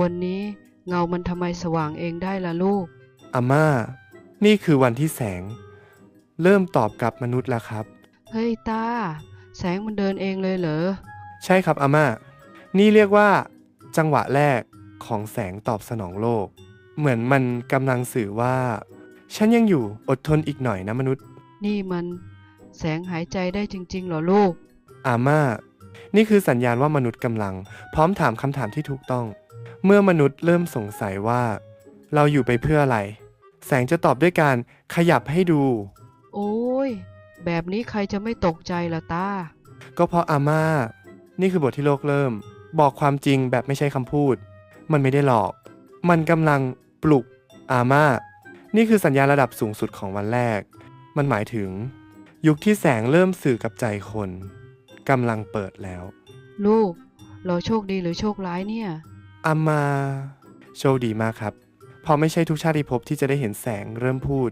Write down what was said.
วันนี้เงามันทำไมสว่างเองได้ล่ะลูก อาม่า นี่คือวันที่แสง เริ่มตอบกับมนุษย์แล้วครับ เฮ้ยตา แสงมันเดินเองเลยเหรอ ใช่ครับอาม่า นี่เรียกว่า จังหวะแรกของแสงตอบสนองโลก เหมือนมันกำลังสื่อว่า ฉันยังอยู่อดทนอีกหน่อยนะมนุษย์ นี่มัน แสงหายใจได้จริง ๆ เหรอลูก อาม่า นี่คือสัญญาณว่ามนุษย์กำลัง พร้อมถามคำถามที่ถูกต้อง เมื่อมนุษย์เริ่มสงสัยว่า เราอยู่ไปเพื่ออะไร แสงจะตอบด้วยการขยับให้ดู โอ้ย แบบนี้ใครจะไม่ตกใจล่ะตา ก็เพราะอาม่า นี่คือบทที่โลกเริ่ม บอกความจริงแบบไม่ใช่คำพูด มันไม่ได้หลอก มันกำลังปลุกอาม่า นี่คือสัญญาณระดับสูงสุดของวันแรก มันหมายถึง ยุคที่แสงเริ่มสื่อกับใจคนกำลังเปิดแล้ว ลูก เราโชคดีหรือโชคร้ายเนี่ย อามา โชคดีมากครับ พอไม่ใช่ทุกชาติภพที่จะได้เห็นแสงเริ่มพูด